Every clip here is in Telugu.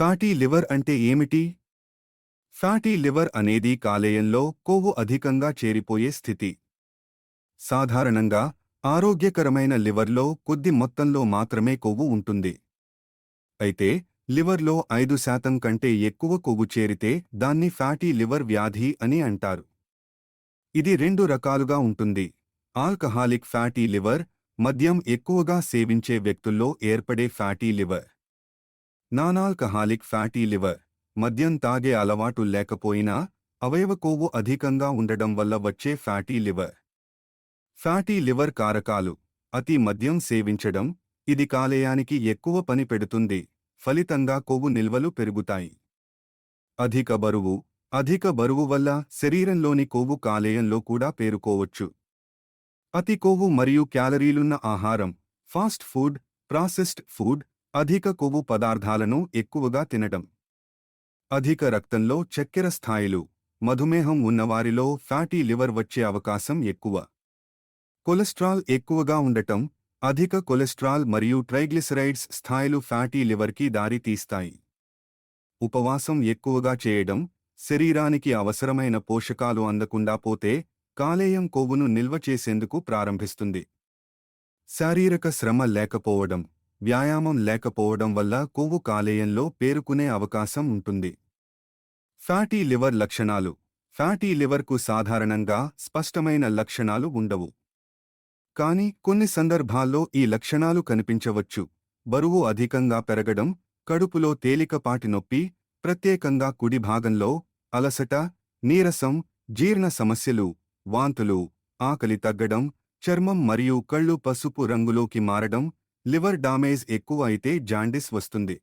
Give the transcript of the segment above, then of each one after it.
ఫ్యాటీ లివర్ అంటే ఏమిటి? ఫ్యాటీ లివర్ అనేది కాలేయంలో కొవ్వు అధికంగా చేరిపోయే స్థితి. సాధారణంగా ఆరోగ్యకరమైన లివర్లో కొద్ది మొత్తంలో మాత్రమే కొవ్వు ఉంటుంది. అయితే లివర్లో ఐదు శాతం కంటే ఎక్కువ కొవ్వు చేరితే దాన్ని ఫ్యాటీ లివర్ వ్యాధి అని అంటారు. ఇది రెండు రకాలుగా ఉంటుంది. ఆల్కహాలిక్ ఫ్యాటీ లివర్ మద్యం ఎక్కువగా సేవించే వ్యక్తుల్లో ఏర్పడే fatty liver nonalcoholic fatty liver మద్యం తాగే అలవాటు లేకపోయినా అవయవ కొవ్వు అధికంగా ఉండడం వల్ల వచ్చే ఫ్యాటీ లివర్. ఫ్యాటీ లివర్ కారకాలు అతి మద్యం సేవించడం ఇది కాలేయానికి ఎక్కువ పని పెడుతుంది ఫలితంగా కొవ్వు నిల్వలు పెరుగుతాయి. అధిక బరువు అధిక బరువు వల్ల శరీరంలోని కొవ్వు కాలేయంలో కూడా పేరుకోవచ్చు. అతి కొవ్వు మరియు క్యాలరీలున్న ఆహారం ఫాస్ట్ ఫుడ్ ప్రాసెస్డ్ ఫుడ్ అధిక కొవ్వు పదార్థాలను ఎక్కువగా తినడం అధిక రక్తంలో చక్కెర స్థాయిలు మధుమేహం ఉన్నవారిలో ఫ్యాటీ లివర్ వచ్చే అవకాశం ఎక్కువ. కొలెస్ట్రాల్ ఎక్కువగా ఉండటం అధిక కొలెస్ట్రాల్ మరియు ట్రైగ్లిసరైడ్స్ స్థాయిలు ఫ్యాటీ లివర్కి దారితీస్తాయి ఉపవాసం ఎక్కువగా చేయడం శరీరానికి అవసరమైన పోషకాలు అందకుండా పోతే కాలేయం కొవ్వును నిల్వ చేసేందుకు ప్రారంభిస్తుంది. శారీరక శ్రమ లేకపోవడం వ్యాయామం లేకపోవడం వల్ల కొవ్వు కాలేయంలో పేరుకునే అవకాశం ఉంటుంది. ఫ్యాటీ లివర్ లక్షణాలు. ఫ్యాటీ లివర్కు సాధారణంగా స్పష్టమైన లక్షణాలు ఉండవు. కానీ కొన్ని సందర్భాల్లో ఈ లక్షణాలు కనిపించవచ్చు. బరువు అధికంగా పెరగడం కడుపులో తేలికపాటి నొప్పి ప్రత్యేకంగా కుడి భాగంలో అలసట నీరసం జీర్ణ సమస్యలు వాంతులు ఆకలి తగ్గడం చర్మం మరియు కళ్ళు పసుపు రంగులోకి మారడం లివర్ డామేజ్ ఎక్కువ అయితే జాండిస్ వస్తుంది.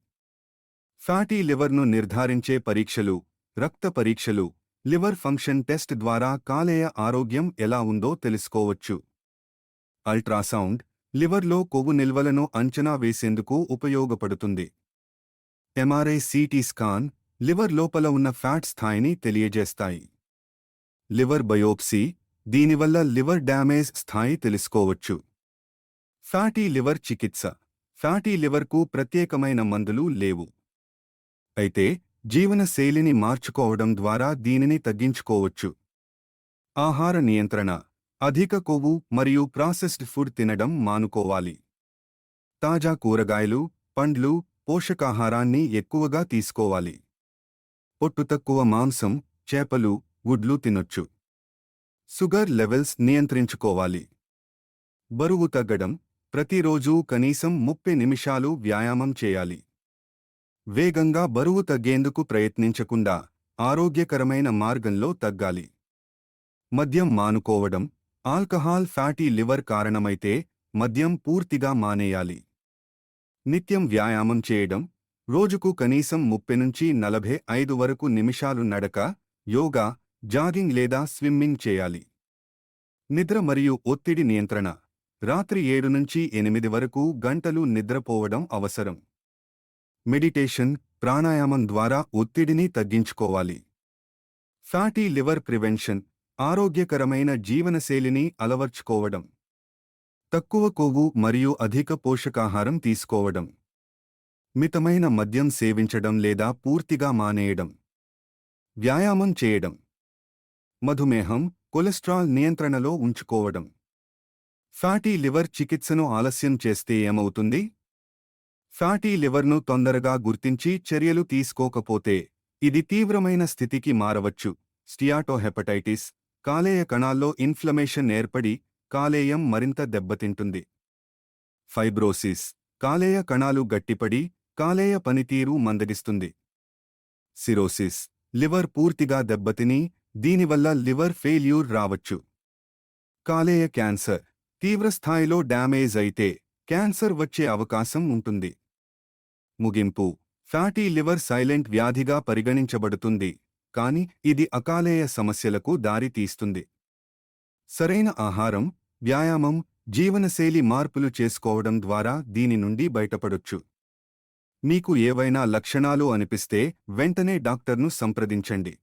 ఫ్యాటీ లివర్ను నిర్ధారించే పరీక్షలు రక్త పరీక్షలు లివర్ ఫంక్షన్ టెస్ట్ ద్వారా కాలేయ ఆరోగ్యం ఎలా ఉందో తెలుసుకోవచ్చు. అల్ట్రాసౌండ్ లివర్లో కొవ్వు నిల్వలను అంచనా వేసేందుకు ఉపయోగపడుతుంది. ఎంఆర్ఐ సిటీ స్కాన్ లివర్ లోపల ఉన్న ఫ్యాట్ స్థాయిని తెలియజేస్తాయి. లివర్ బయోప్సీ దీనివల్ల లివర్ డ్యామేజ్ స్థాయి తెలుసుకోవచ్చు. ఫ్యాటీ లివర్ చికిత్స. ఫ్యాటీ లివర్కు ప్రత్యేకమైన మందులు లేవు. అయితే జీవనశైలిని మార్చుకోవడం ద్వారా దీనిని తగ్గించుకోవచ్చు. ఆహార నియంత్రణ. అధిక కొవ్వు మరియు ప్రాసెస్డ్ ఫుడ్ తినడం మానుకోవాలి. తాజా కూరగాయలు పండ్లు పోషకాహారాన్ని ఎక్కువగా తీసుకోవాలి. పొట్టు తక్కువ మాంసం చేపలు గుడ్లు తినొచ్చు. షుగర్ లెవెల్స్ నియంత్రించుకోవాలి. బరువు తగ్గడం ప్రతిరోజూ కనీసం ముప్పై నిమిషాలు వ్యాయామం చేయాలి. వేగంగా బరువు తగ్గేందుకు ప్రయత్నించకుండా ఆరోగ్యకరమైన మార్గంలో తగ్గాలి. మద్యం మానుకోవడం ఆల్కహాల్ ఫ్యాటీ లివర్ కారణమైతే మద్యం పూర్తిగా మానేయాలి. నిత్యం వ్యాయామం చేయడం రోజుకు కనీసం ముప్పై నుంచి నలభై ఐదు వరకు నిమిషాలు నడక యోగా జాగింగ్ లేదా స్విమ్మింగ్ చేయాలి. నిద్ర మరియు ఒత్తిడి నియంత్రణ. రాత్రి ఏడు నుంచి ఎనిమిది వరకు గంటలు నిద్రపోవడం అవసరం. మెడిటేషన్ ప్రాణాయామం ద్వారా ఒత్తిడిని తగ్గించుకోవాలి. ఫ్యాటీ లివర్ ప్రివెన్షన్ ఆరోగ్యకరమైన జీవనశైలిని అలవర్చుకోవడం. తక్కువ కొవ్వు మరియు అధిక పోషకాహారం తీసుకోవడం. మితమైన మద్యం సేవించడం లేదా పూర్తిగా మానేయడం. వ్యాయామం చేయడం. మధుమేహం కొలెస్ట్రాల్ నియంత్రణలో ఉంచుకోవడం. ఫ్యాటీ లివర్ చికిత్సను ఆలస్యం చేస్తే ఏమవుతుంది? ఫ్యాటీ లివర్ను తొందరగా గుర్తించి చర్యలు తీసుకోకపోతే ఇది తీవ్రమైన స్థితికి మారవచ్చు. స్టియాటోహెపటైటిస్ కాలేయ కణాల్లో ఇన్ఫ్లమేషన్ ఏర్పడి కాలేయం మరింత దెబ్బతింటుంది. ఫైబ్రోసిస్ కాలేయ కణాలు గట్టిపడి కాలేయ పనితీరు మందగిస్తుంది. సిరోసిస్ లివర్ పూర్తిగా దెబ్బతిని దీనివల్ల లివర్ ఫెయిల్యూర్ రావచ్చు. కాలేయ క్యాన్సర్ తీవ్రస్థాయిలో డ్యామేజ్ అయితే క్యాన్సర్ వచ్చే అవకాశం ఉంటుంది. ముగింపు. ఫ్యాటీ లివర్ సైలెంట్ వ్యాధిగా పరిగణించబడుతుంది. కాని ఇది అకాలేయ సమస్యలకు దారితీస్తుంది. సరైన ఆహారం వ్యాయామం జీవనశైలి మార్పులు చేసుకోవడం ద్వారా దీని నుండి బయటపడొచ్చు. మీకు ఏవైనా లక్షణాలు అనిపిస్తే వెంటనే డాక్టర్ను సంప్రదించండి.